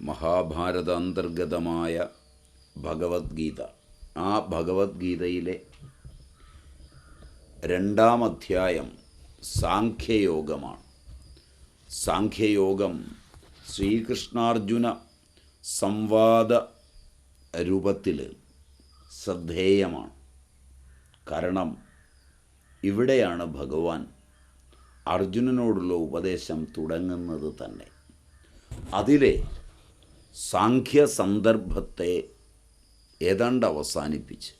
മഹാഭാരത അന്തർഗതമായ ഭഗവത്ഗീത. ആ ഭഗവത്ഗീതയിലെ രണ്ടാം അധ്യായം സാഖ്യയോഗമാണ്. സാഖ്യയോഗം ശ്രീകൃഷ്ണാർജുന സംവാദ രൂപത്തിൽ ശ്രദ്ധേയമാണ്. കാരണം ഇവിടെയാണ് ഭഗവാൻ അർജുനനോടുള്ള ഉപദേശം തുടങ്ങുന്നത് തന്നെ. അതിലെ സാഖ്യ സന്ദർഭത്തെ ഏതാണ്ട് അവസാനിപ്പിച്ച്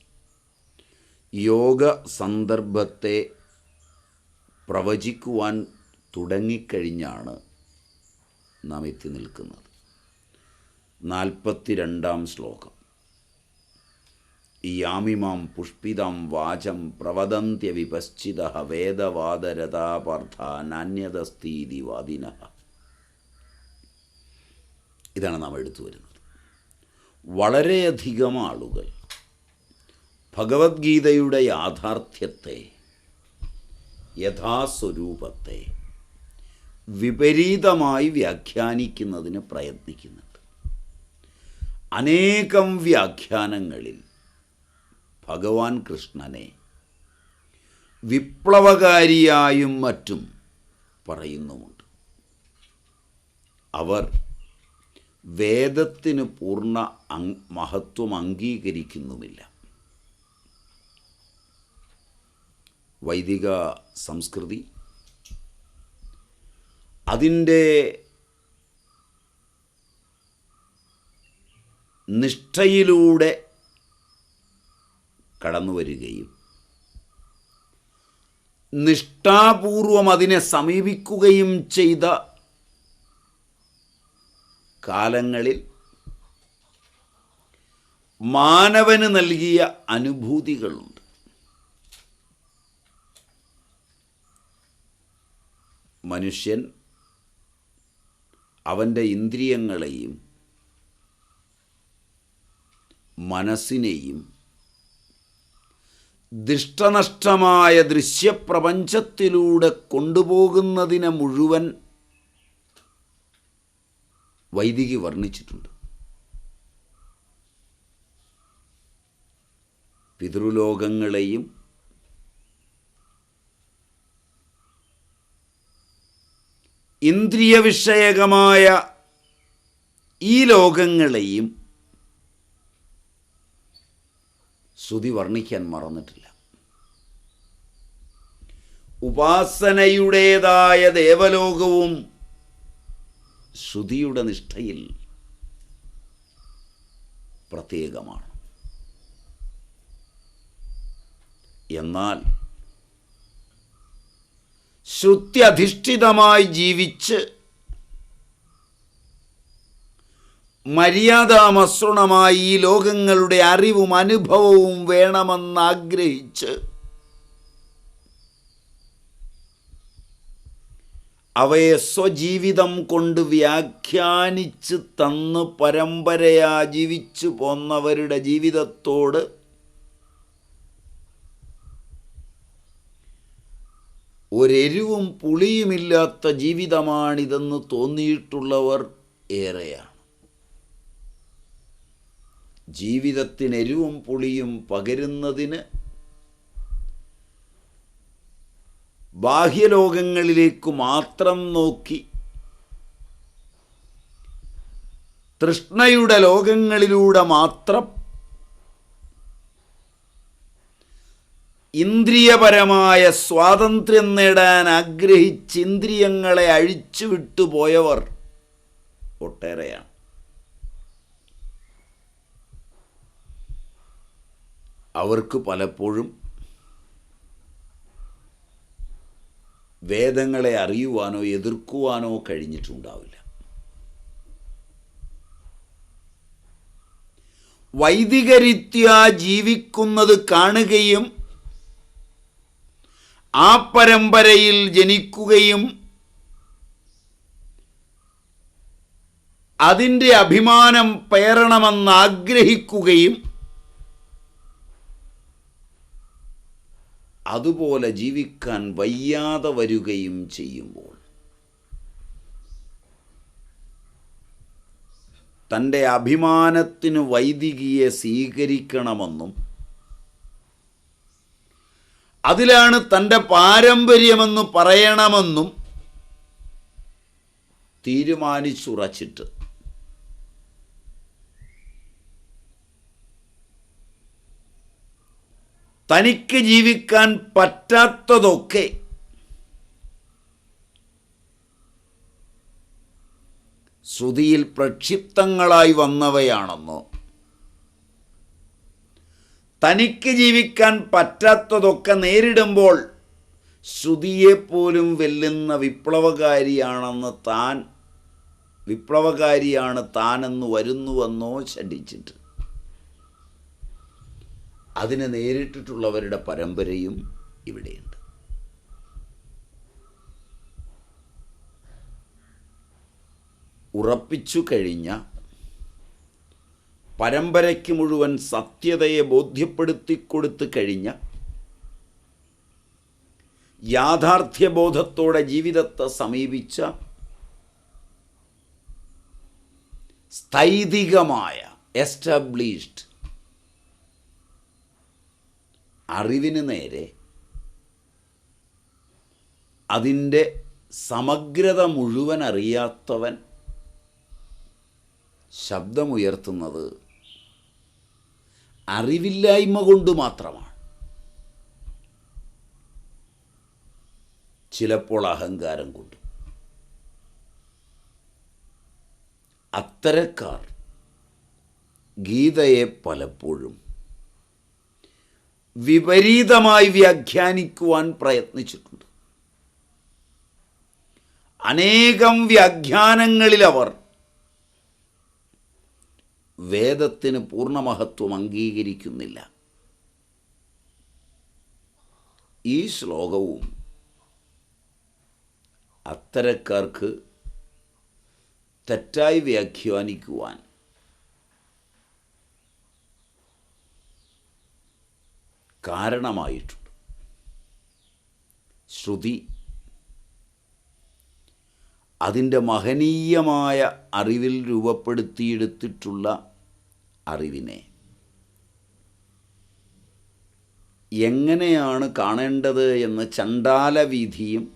യോഗ സന്ദർഭത്തെ പ്രവചിക്കുവാൻ തുടങ്ങിക്കഴിഞ്ഞാണ് നാം എത്തി നിൽക്കുന്നത്. നാൽപ്പത്തിരണ്ടാം ശ്ലോകം. യാമിമാം പുഷ്പിതം വാചം പ്രവദന്ത്യ വിപശ്ചിത വേദവാദരഥാപാർത്ഥ നാന്യതസ്തീതി വാദിന ഇതാണ് നാം എടുത്തു വരുന്നത്. വളരെയധികം ആളുകൾ ഭഗവത്ഗീതയുടെ യാഥാർത്ഥ്യത്തെ യഥാസ്വരൂപത്തെ വിപരീതമായി വ്യാഖ്യാനിക്കുന്നതിന് പ്രയത്നിക്കുന്നുണ്ട്. അനേകം വ്യാഖ്യാനങ്ങളിൽ ഭഗവാൻ കൃഷ്ണനെ വിപ്ലവകാരിയായും മറ്റും പറയുന്നുമുണ്ട്. അവർ വേദത്തിന് പൂർണ മഹത്വം അംഗീകരിക്കുന്നുമില്ല. വൈദിക സംസ്കൃതി. അതിന്റെ നിഷ്ഠയിലൂടെ കടന്നു വരികയും നിഷ്ഠാപൂർവം അതിനെ സമീപിക്കുകയും ചെയ്ത കാലങ്ങളിൽ മാനവന് നൽകിയ അനുഭൂതികളുണ്ട്. മനുഷ്യൻ അവന്റെ ഇന്ദ്രിയങ്ങളെയും മനസ്സിനെയും ദൃഷ്ടനഷ്ടമായ ദൃശ്യപ്രപഞ്ചത്തിലൂടെ കൊണ്ടുപോകുന്നതിനെ മുഴുവൻ വൈദികി വർണിച്ചിട്ടുണ്ട്. പിതൃലോകങ്ങളെയും ഇന്ദ്രിയ വിഷയകമായ ഈ ലോകങ്ങളെയും ശ്രുതി വർണിക്കാൻ മറന്നിട്ടില്ല. ഉപാസനയുടേതായ ദേവലോകവും ശ്രുതിയുടെ നിഷ്ഠയിൽ പ്രത്യേകമാണ്. എന്നാൽ ശ്രുത്യധിഷ്ഠിതമായി ജീവിച്ച് മര്യാദാമസൃണമായി ഈ ലോകങ്ങളുടെ അറിവും അനുഭവവും വേണമെന്ന് ആഗ്രഹിച്ച് അവയെ സ്വജീവിതം കൊണ്ട് വ്യാഖ്യാനിച്ച് തന്ന് പരമ്പരയാ ജീവിച്ചു പോന്നവരുടെ ജീവിതത്തോട് ഒരെരിവും പുളിയുമില്ലാത്ത ജീവിതമാണിതെന്ന് തോന്നിയിട്ടുള്ളവർ ഏറെയാണ്. ജീവിതത്തിനെരിവും പുളിയും പകരുന്നതിന് ബാഹ്യലോകങ്ങളിലേക്ക് മാത്രം നോക്കി. തൃഷ്ണയുടെ ലോകങ്ങളിലൂടെ മാത്രം. ഇന്ദ്രിയപരമായ സ്വാതന്ത്ര്യം നേടാൻ ആഗ്രഹിച്ച് ഇന്ദ്രിയങ്ങളെ അഴിച്ചുവിട്ടു പോയവർ ഒട്ടേറെയാണ്. അവർക്ക് പലപ്പോഴും വേദങ്ങളെ അറിയുവാനോ എതിർക്കുവാനോ കഴിഞ്ഞിട്ടുണ്ടാവില്ല. വൈദികരിത്യ ജീവിക്കുന്നത് കാണുകയും ആ പരമ്പരയിൽ ജനിക്കുകയും അതിന്റെ അഭിമാനം പേറണമെന്ന് ആഗ്രഹിക്കുകയും അതുപോലെ ജീവിക്കാൻ വയ്യാതെ വരികയും ചെയ്യുമ്പോൾ തന്റെ അഭിമാനത്തിന് വൈദികിയെ സ്വീകരിക്കണമെന്നും അതിലാണ് തന്റെ പാരമ്പര്യമെന്ന് പറയണമെന്നും തീരുമാനിച്ചുറച്ചിട്ട് തനിക്ക് ജീവിക്കാൻ പറ്റാത്തതൊക്കെ ശ്രുതിയിൽ പ്രക്ഷിപ്തങ്ങളായി വന്നവയാണെന്നോ. തനിക്ക് ജീവിക്കാൻ പറ്റാത്തതൊക്കെ നേരിടുമ്പോൾ ശ്രുതിയെപ്പോലും വെല്ലുന്ന വിപ്ലവകാരിയാണെന്ന് താൻ വിപ്ലവകാരിയാണ് താനെന്ന് വരുന്നുവെന്നോ ശഠിച്ചിട്ട്. അതിനെ നേരിട്ടിട്ടുള്ളവരുടെ പരമ്പരയും ഇവിടെയുണ്ട്. ഉറപ്പിച്ചു കഴിഞ്ഞ പരമ്പരയ്ക്ക് മുഴുവൻ സത്യതയെ ബോധ്യപ്പെടുത്തി കൊടുത്തു കഴിഞ്ഞ യാഥാർത്ഥ്യബോധത്തോടെ ജീവിതത്തെ സമീപിച്ച സ്ഥൈതികമായ എസ്റ്റാബ്ലിഷ്ഡ് അറിവിന് നേരെ അതിന്റെ സമഗ്രത മുഴുവൻ അറിയാത്തവൻ ശബ്ദമുയർത്തുന്നത് അറിവില്ലായ്മ കൊണ്ട് മാത്രമാണ്. ചിലപ്പോൾ അഹങ്കാരം കൊണ്ട്. അത്തരക്കാർ ഗീതയെ പലപ്പോഴും വിപരീതമായി വ്യാഖ്യാനിക്കുവാൻ പ്രയത്നിച്ചിട്ടുണ്ട്. അനേകം വ്യാഖ്യാനങ്ങളിൽ അവർ വേദത്തിന് പൂർണമഹത്വം അംഗീകരിക്കുന്നില്ല. ഈ ശ്ലോകവും അത്തരക്കാർക്ക് തെറ്റായി വ്യാഖ്യാനിക്കുവാൻ കാരണമായിട്ടുണ്ട്. ശ്രുതി അതിന്റെ മഹനീയമായ അറിവിൽ രൂപപ്പെടുത്തിയെടുത്തിട്ടുള്ള അറിവിനെ എങ്ങനെയാണ് കാണേണ്ടത് എന്ന് ചണ്ടാലവീതിയും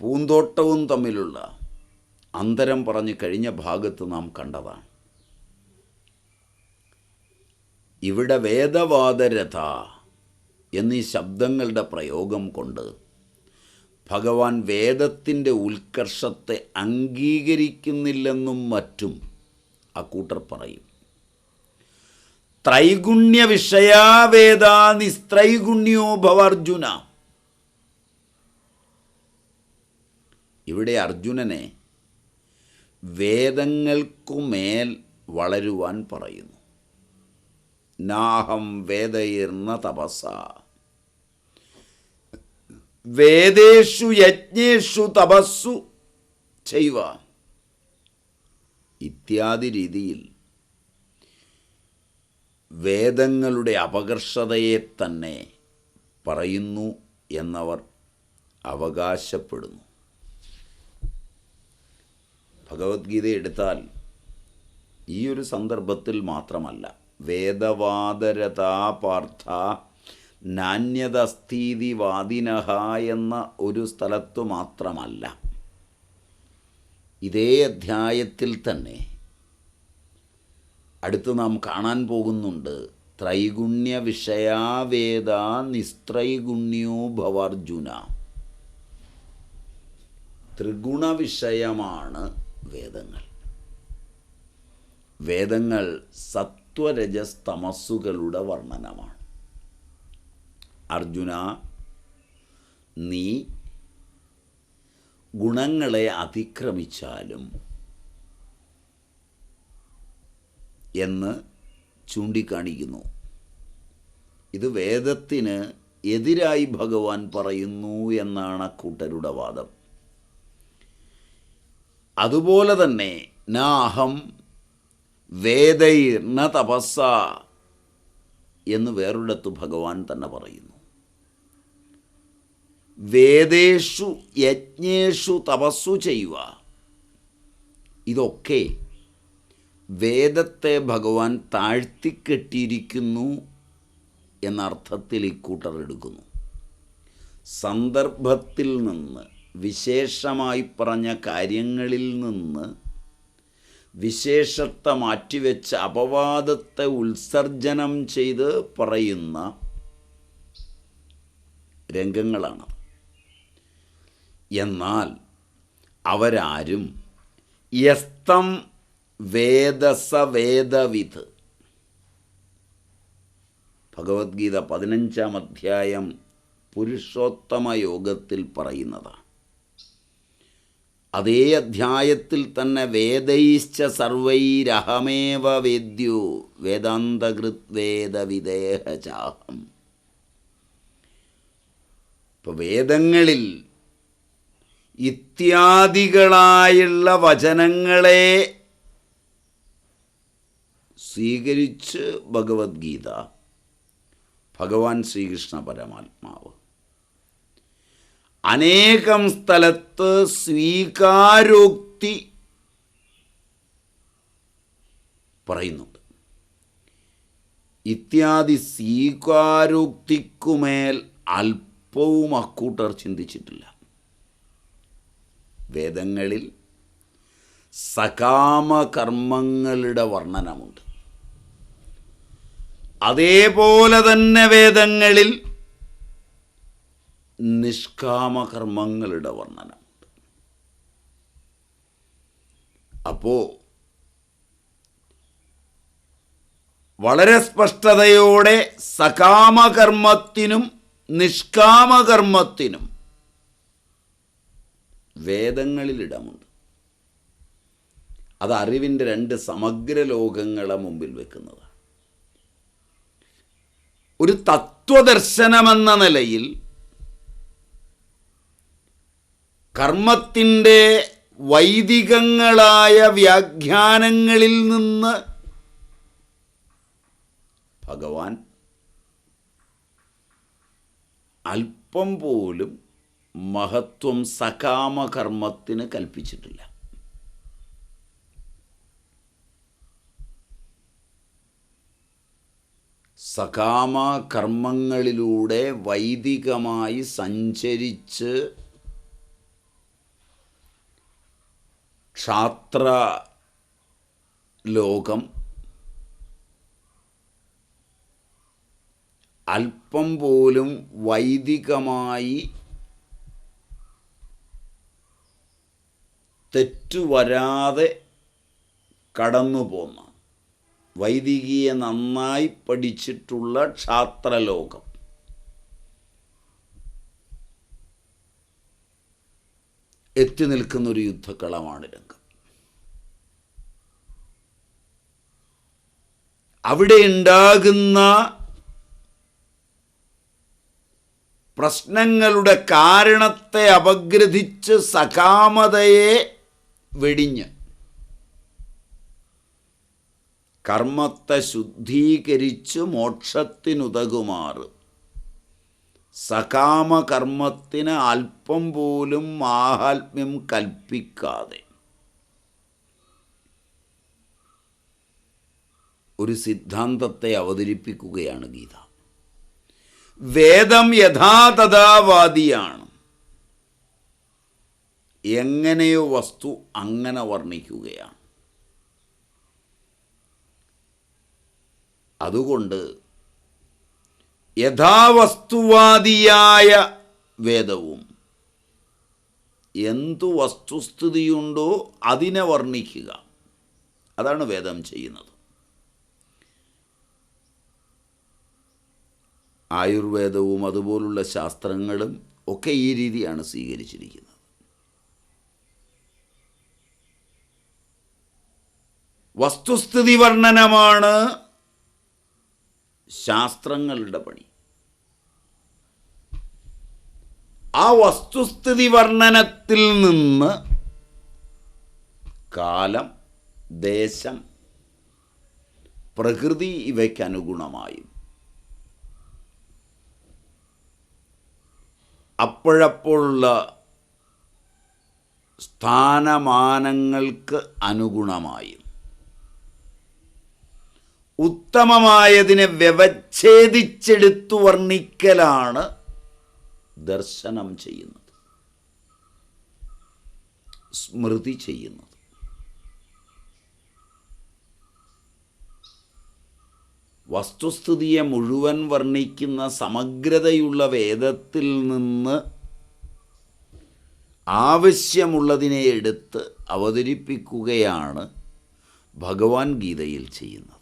പൂന്തോട്ടവും തമ്മിലുള്ള അന്തരം പറഞ്ഞു കഴിഞ്ഞ ഭാഗത്ത് നാം കണ്ടതാണ്. ഇവിടെ വേദവാദരഥ എന്നീ ശബ്ദങ്ങളുടെ പ്രയോഗം കൊണ്ട് ഭഗവാൻ വേദത്തിന്റെ ഉത്കർഷത്തെ അംഗീകരിക്കുന്നില്ലെന്നും മറ്റും അക്കൂട്ടർ പറയും. ത്രൈഗുണ്യ വിഷയാവേദ നിസ്ത്രൈഗുണ്യോ ഭവർജുന. ഇവിടെ അർജുനനെ വേദങ്ങൾക്കുമേൽ വളരുവാൻ പറയുന്നു. നാഹം വേദയിർന്ന തപസ. വേദേഷു യജ്ഞേഷു തപസ്സു ചെയ്യുക ഇത്യാദി രീതിയിൽ വേദങ്ങളുടെ അപകർഷതയെ തന്നെ പറയുന്നു എന്നവർ അവകാശപ്പെടുന്നു. ഭഗവത്ഗീത എടുത്താൽ ഈ ഒരു സന്ദർഭത്തിൽ മാത്രമല്ല വേദവാദരതാ പാർത്ഥ നാണ്യതസ്ഥീതിവാദിനഹ എന്ന ഒരു സ്ഥലത്തു മാത്രമല്ല. ഇതേ അധ്യായത്തിൽ തന്നെ അടുത്ത് നാം കാണാൻ പോകുന്നുണ്ട് ത്രൈഗുണ്യ വിഷയാവേദ നിസ്ത്രൈഗുണ്യോ ഭവർജുന. ത്രിഗുണ വിഷയമാണ് വേദങ്ങൾ. വേദങ്ങൾ സത്വരജസ്തമസ്സുകളുടെ വർണനമാണ്. അർജുന നീ ഗുണങ്ങളെ അതിക്രമിച്ചാലും എന്ന് ചൂണ്ടിക്കാണിക്കുന്നു. ഇത് വേദത്തിന് എതിരായി ഭഗവാൻ പറയുന്നു എന്നാണ് കൂട്ടരുടെ വാദം. അതുപോലെ തന്നെ നാഹം വേദൈർ ന തപസ്സ എന്ന് വേറൊരിടത്ത് ഭഗവാൻ തന്നെ പറയുന്നു. വേദേഷു യജ്ഞേഷു തപസ്സു ചെയ്യുക. ഇതൊക്കെ വേദത്തെ ഭഗവാൻ താഴ്ത്തിക്കെട്ടിയിരിക്കുന്നു എന്നർത്ഥത്തിൽ ഇക്കൂട്ടർ എടുക്കുന്നു. സന്ദർഭത്തിൽ നിന്ന് വിശേഷമായി പറഞ്ഞ കാര്യങ്ങളിൽ നിന്ന് വിശേഷത്തെ മാറ്റിവെച്ച് അപവാദത്തെ ഉത്സർജനം ചെയ്ത് പറയുന്ന രംഗങ്ങളാണ്. എന്നാൽ അവരാരും യസ്തം വേദസ വേദവിധ് ഭഗവത്ഗീത പതിനഞ്ചാം അധ്യായം പുരുഷോത്തമ യോഗത്തിൽ പറയുന്നതാണ്. അതേ അധ്യായത്തിൽ തന്നെ വേദൈശ്ച സർവൈരഹമേവ വേദ്യു വേദാന്തകൃത് വേദവിദേഹചാഹം ഇപ്പൊ വേദങ്ങളിൽ ഇത്യാദികളായുള്ള വചനങ്ങളെ സ്വീകരിച്ച് ഭഗവത്ഗീത ഭഗവാൻ ശ്രീകൃഷ്ണ പരമാത്മാവ്. അനേകം സ്ഥലത്ത് സ്വീകാരോക്തി പറയുന്നുണ്ട്. ഇത്യാദി സ്വീകാരോക്തിക്കുമേൽ അല്പവും അക്കൂട്ടർ ചിന്തിച്ചിട്ടില്ല. വേദങ്ങളിൽ സകാമകർമ്മങ്ങളുടെ വർണനമുണ്ട്. അതേപോലെ തന്നെ വേദങ്ങളിൽ നിഷ്കാമകർമ്മങ്ങളുടെ വർണനമുണ്ട് അപ്പോ വളരെ സ്പഷ്ടതയോടെ സകാമകർമ്മത്തിനും നിഷ്കാമകർമ്മത്തിനും വേദങ്ങളിലിടമുണ്ട് അത് അറിവിന്റെ രണ്ട് സമഗ്ര ലോകങ്ങളെ മുമ്പിൽ വെക്കുന്നതാണ്. ഒരു തത്വദർശനമെന്ന നിലയിൽ കർമ്മത്തിന്റെ വൈദികങ്ങളായ വ്യാഖ്യാനങ്ങളിൽ നിന്ന് ഭഗവാൻ അല്പം പോലും മഹത്വം സകാമകർമ്മത്തിന് കൽപ്പിച്ചിട്ടില്ല. സകാമകർമ്മങ്ങളിലൂടെ വൈദികമായി സഞ്ചരിച്ച് ക്ഷാത്ര ലോകം അല്പം പോലും വൈദികമായി തെറ്റുവരാതെ കടന്നു പോന്ന വൈദികിയെ നന്നായി പഠിച്ചിട്ടുള്ള ക്ഷാത്രലോകം. എത്തി നിൽക്കുന്ന ഒരു യുദ്ധക്കളമാണ് രംഗം. അവിടെ ഉണ്ടാകുന്ന പ്രശ്നങ്ങളുടെ കാരണത്തെ അപഗ്രഥിച്ച് സകാമതയെ വെടിഞ്ഞ്. കർമ്മത്തെ ശുദ്ധീകരിച്ച് മോക്ഷത്തിനുതകുമാറ്. സകാമകർമ്മത്തിന് അല്പം പോലും മാഹാത്മ്യം കൽപ്പിക്കാതെ ഒരു സിദ്ധാന്തത്തെ അവതരിപ്പിക്കുകയാണ് ഗീത. വേദം യഥാതഥാവാദിയാണ് എങ്ങനെയോ വസ്തു അങ്ങനെ വർണിക്കുകയാണ്. അതുകൊണ്ട് യഥാവസ്തുവാദിയായ വേദവും. എന്തു വസ്തുസ്ഥിതിയുണ്ടോ അതിനെ വർണിക്കുക. അതാണ് വേദം ചെയ്യുന്നത്. ആയുർവേദവും അതുപോലുള്ള ശാസ്ത്രങ്ങളും ഒക്കെ ഈ രീതിയാണ് സ്വീകരിച്ചിരിക്കുന്നത്. വസ്തുസ്ഥിതി വർണനമാണ് ശാസ്ത്രങ്ങളുടെ പണി. ആ വസ്തുസ്ഥിതി വർണനത്തിൽ നിന്ന് കാലം ദേശം പ്രകൃതി ഇവയ്ക്ക് അനുഗുണമായും. അപ്പോഴപ്പോഴുള്ള സ്ഥാനമാനങ്ങൾക്ക് അനുഗുണമായും. ഉത്തമമായതിനെ വ്യവച്ഛേദിച്ചെടുത്തു വർണിക്കലാണ് ദർശനം ചെയ്യുന്നത്. സ്മൃതി ചെയ്യുന്നത്. വസ്തുസ്ഥിതിയെ മുഴുവൻ വർണിക്കുന്ന സമഗ്രതയുള്ള വേദത്തിൽ നിന്ന് ആവശ്യമുള്ളതിനെ എടുത്ത് അവതരിപ്പിക്കുകയാണ് ഭഗവാൻ ഗീതയിൽ ചെയ്യുന്നത്.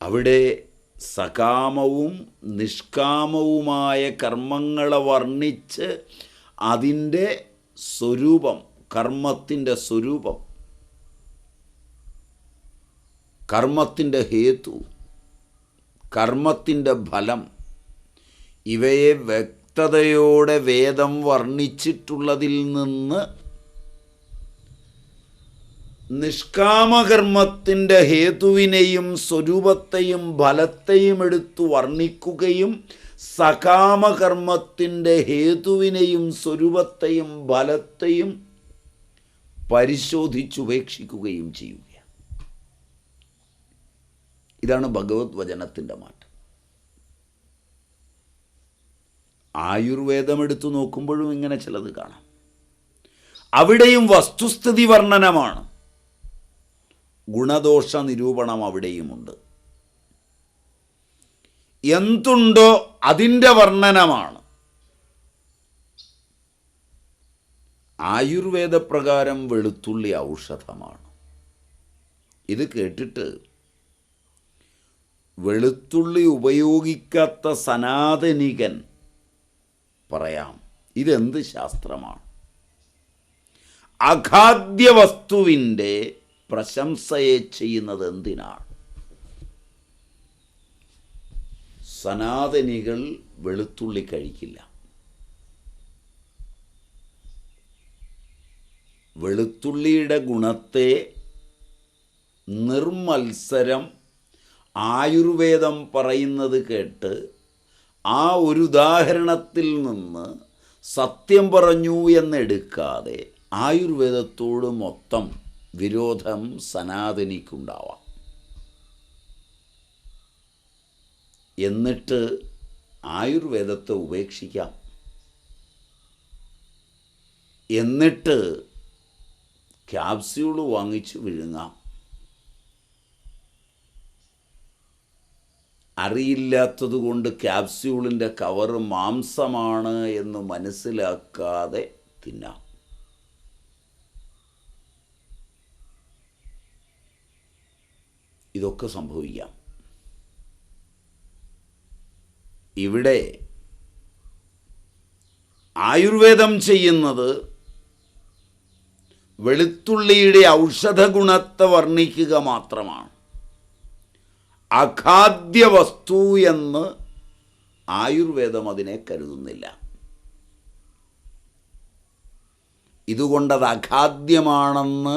അവിടെ സകാമവും നിഷ്കാമവുമായ കർമ്മങ്ങളെ വർണിച്ച് അതിന്റെ സ്വരൂപം കർമ്മത്തിന്റെ സ്വരൂപം കർമ്മത്തിന്റെ ഹേതു കർമ്മത്തിന്റെ ഫലം ഇവയെ വ്യക്തതയോടെ വേദം വർണിച്ചിട്ടുള്ളതിൽ നിന്ന് നിഷ്കാമകർമ്മത്തിന്റെ ഹേതുവിനെയും സ്വരൂപത്തെയും ഫലത്തെയും എടുത്തു വർണിക്കുകയും സകാമകർമ്മത്തിന്റെ ഹേതുവിനെയും സ്വരൂപത്തെയും ഫലത്തെയും പരിശോധിച്ചുപേക്ഷിക്കുകയും ചെയ്യുക. ഇതാണ് ഭഗവത് വചനത്തിന്റെ മാറ്റം. ആയുർവേദം എടുത്തു നോക്കുമ്പോഴും ഇങ്ങനെ ചിലത് കാണാം. അവിടെയും വസ്തുസ്ഥിതി വർണനമാണ്. ഗുണദോഷ നിരൂപണം അവിടെയുമുണ്ട് എന്തുണ്ടോ അതിന്റെ വർണനമാണ്. ആയുർവേദ പ്രകാരം വെളുത്തുള്ളി ഔഷധമാണ്. ഇത് കേട്ടിട്ട് വെളുത്തുള്ളി ഉപയോഗിക്കാത്ത സനാതനികൻ പറയാം ഇതെന്ത് ശാസ്ത്രമാണ്? അഖാദ്യ വസ്തുവിന്റെ പ്രശംസയെ ചെയ്യുന്നത് എന്തിനാണ്? സനാതനികൾ വെളുത്തുള്ളി കഴിക്കില്ല. വെളുത്തുള്ളിയുടെ ഗുണത്തെ നിർമത്സരം ആയുർവേദം പറയുന്നത് കേട്ട് ആ ഒരു ഉദാഹരണത്തിൽ നിന്ന് സത്യം പറഞ്ഞു എന്നെടുക്കാതെ ആയുർവേദത്തോട് മൊത്തം വിരോധം സനാതനിക്കുണ്ടാവാം. എന്നിട്ട് ആയുർവേദത്തെ ഉപേക്ഷിക്കാം. എന്നിട്ട് ക്യാപ്സ്യൂൾ വാങ്ങിച്ച് വിഴുങ്ങാം. അറിയില്ലാത്തതുകൊണ്ട് ക്യാപ്സ്യൂളിന്റെ കവർ മാംസമാണ് എന്ന് മനസ്സിലാക്കാതെ തിന്നാം. ഇതൊക്കെ സംഭവിക്കാം. ഇവിടെ ആയുർവേദം ചെയ്യുന്നത് വെളുത്തുള്ളിയുടെ ഔഷധ ഗുണത്തെ വർണിക്കുക മാത്രമാണ്. അഖാദ്യ വസ്തു എന്ന് ആയുർവേദം അതിനെ കരുതുന്നില്ല. ഇതുകൊണ്ടത് അഖാദ്യമാണെന്ന്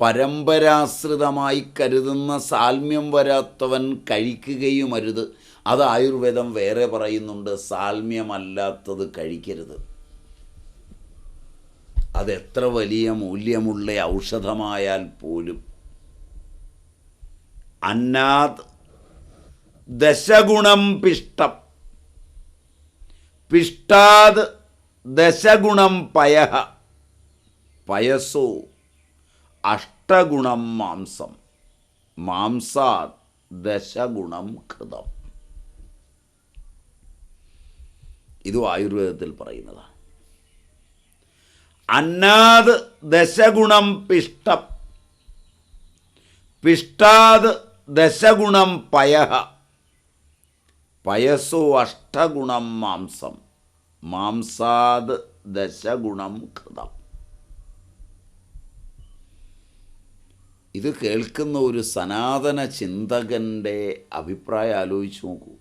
പരമ്പരാശ്രിതമായി കരുതുന്ന സാൽമ്യം വരാത്തവൻ കഴിക്കുകയും അരുത് അത് ആയുർവേദം വേറെ പറയുന്നുണ്ട് സാൽമ്യമല്ലാത്തത് കഴിക്കരുത്. അതെത്ര വലിയ മൂല്യമുള്ള ഔഷധമായാൽ പോലും. അന്നാത് ദശഗുണം പിഷ്ടം. പിഷ്ടാത് ദശഗുണം പയഹ. പയസോ അഷ്ടഗുണം മാംസം. മാംസാത് ദശഗുണം കൃതം. ഇതും ആയുർവേദത്തിൽ പറയുന്നതാണ്. അന്നാത് ദശഗുണം പിഷ്ടം. പിഷ്ടാത് ദശഗുണം പയഹ. പയസോ അഷ്ടഗുണം മാംസം. മാംസാത് ദശഗുണം കൃതം. ഇത് കേൾക്കുന്ന ഒരു സനാതന ചിന്തകന്റെ അഭിപ്രായം ആലോചിച്ച് നോക്കൂ.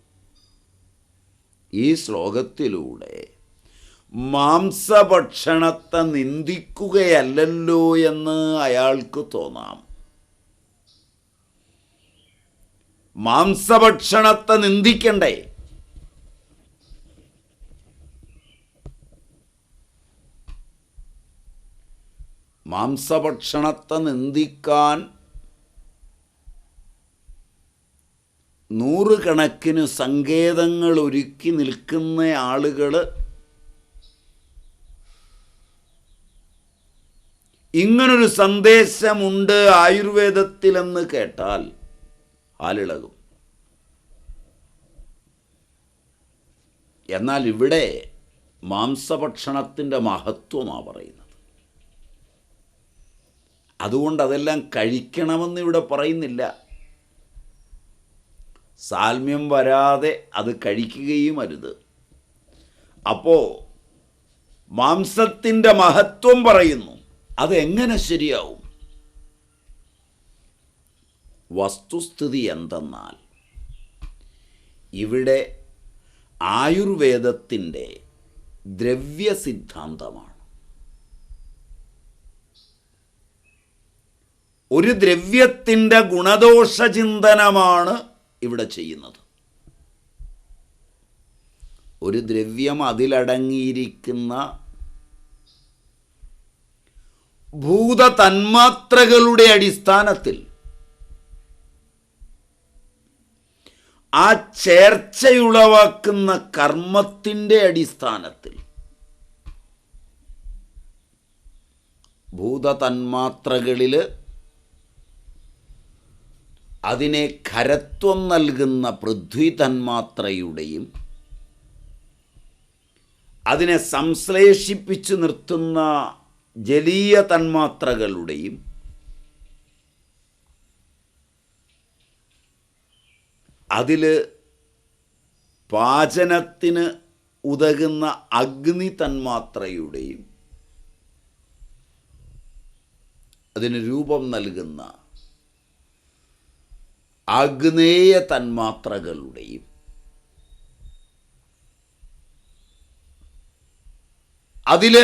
ഈ ശ്ലോകത്തിലൂടെ മാംസഭക്ഷണത്തെ നിന്ദിക്കുകയല്ലല്ലോ എന്ന് അയാൾക്ക് തോന്നാം. മാംസഭക്ഷണത്തെ നിന്ദിക്കണ്ടേ? മാംസഭക്ഷണത്തെ നിന്ദിക്കാൻ നൂറുകണക്കിന് സങ്കേതങ്ങൾ ഒരുക്കി നിൽക്കുന്ന ആളുകൾ ഇങ്ങനൊരു സന്ദേശമുണ്ട് ആയുർവേദത്തിലെന്ന് കേട്ടാൽ ആലിളകും. എന്നാൽ ഇവിടെ മാംസഭക്ഷണത്തിന്റെ മഹത്വമാണ് പറയുന്നത്. അതുകൊണ്ട് അതെല്ലാം കഴിക്കണമെന്ന് ഇവിടെ പറയുന്നില്ല. സാൽമ്യം വരാതെ അത് കഴിക്കുകയും അരുത്. അപ്പോൾ മാംസത്തിന്റെ മഹത്വം പറയുന്നു. അതെങ്ങനെ ശരിയാവും? വസ്തുസ്ഥിതി എന്തെന്നാൽ ഇവിടെ ആയുർവേദത്തിന്റെ ദ്രവ്യ സിദ്ധാന്തമാണ് ഒരു ദ്രവ്യത്തിന്റെ ഗുണദോഷ ചിന്തനമാണ് ഇവിടെ ചെയ്യുന്നത്. ഒരു ദ്രവ്യം അതിലടങ്ങിയിരിക്കുന്ന ഭൂത തന്മാത്രകളുടെ അടിസ്ഥാനത്തിൽ ആ ചേർച്ചയുളവാക്കുന്ന കർമ്മത്തിന്റെ അടിസ്ഥാനത്തിൽ ഭൂതതന്മാത്രകളിൽ അതിനെ ഖരത്വം നൽകുന്ന പൃഥ്വി തന്മാത്രയുടെയും അതിനെ സംശ്ലേഷിപ്പിച്ചു നിർത്തുന്ന ജലീയ തന്മാത്രകളുടെയും അതിൽ പാചനത്തിന് ഉതകുന്ന അഗ്നി തന്മാത്രയുടെയും അതിന് രൂപം നൽകുന്ന ആഗ്നേയ തന്മാത്രകളുടെയും അതിൽ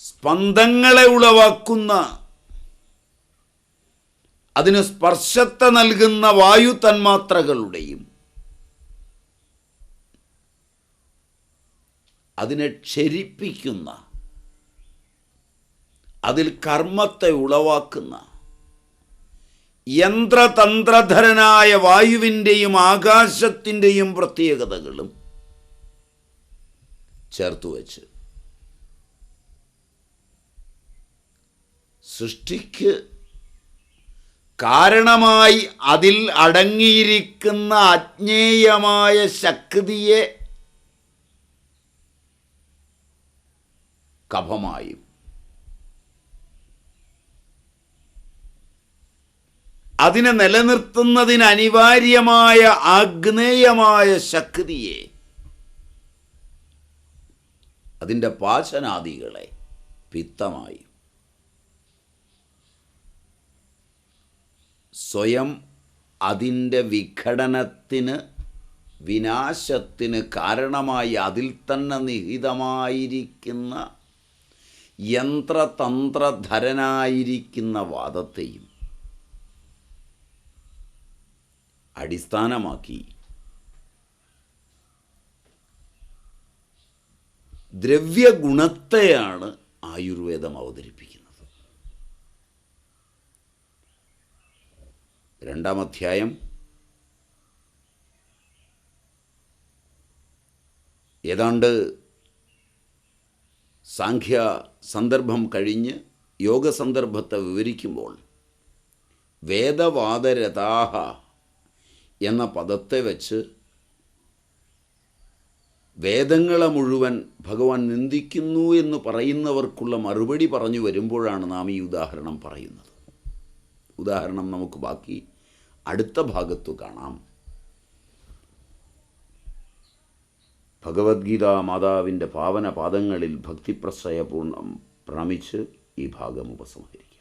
സ്പന്ദങ്ങളെ ഉളവാക്കുന്ന അതിന് സ്പർശത്തെ നൽകുന്ന വായു തന്മാത്രകളുടെയും അതിനെ ക്ഷരിപ്പിക്കുന്ന അതിൽ കർമ്മത്തെ ഉളവാക്കുന്ന യന്ത്രതന്ത്രധരനായ വായുവിന്റെയും ആകാശത്തിന്റെയും പ്രത്യേകതകളും ചേർത്തു വച്ച് സൃഷ്ടിക്ക് കാരണമായി അതിൽ അടങ്ങിയിരിക്കുന്ന അജ്ഞേയമായ ശക്തിയെ കഫമായും അതിനെ നിലനിർത്തുന്നതിന് അനിവാര്യമായ ആഗ്നേയമായ ശക്തിയെ അതിന്റെ പാചനാദികളെ പിത്തമായി. സ്വയം അതിന്റെ വിഘടനത്തിന് വിനാശത്തിന് കാരണമായി അതിൽ തന്നെ നിഹിതമായിരിക്കുന്ന യന്ത്രതന്ത്രധരനായിരിക്കുന്ന വാദത്തെയും അടിസ്ഥാനമാക്കി. ദ്രവ്യഗുണത്തെയാണ് ആയുർവേദം അവതരിപ്പിക്കുന്നത്. രണ്ടാം അധ്യായം. ഏതാണ്ട് സാഖ്യ സന്ദർഭം കഴിഞ്ഞ് യോഗ സന്ദർഭത്തെ വിവരിക്കുമ്പോൾ വേദവാദരഥാഹ എന്ന പദത്തെ വെച്ച് വേദങ്ങളെ മുഴുവൻ ഭഗവാൻ നിന്ദിക്കുന്നു എന്ന് പറയുന്നവർക്കുള്ള മറുപടി പറഞ്ഞു വരുമ്പോഴാണ് നാം ഈ ഉദാഹരണം പറയുന്നത്. ഉദാഹരണം നമുക്ക് ബാക്കി അടുത്ത ഭാഗത്തു കാണാം. ഭഗവത്ഗീത മാതാവിന്റെ പാവന പാദങ്ങളിൽ ഭക്തിപ്രസയപൂർണം പ്രണമിച്ച് ഈ ഭാഗം ഉപസംഹരിക്കും.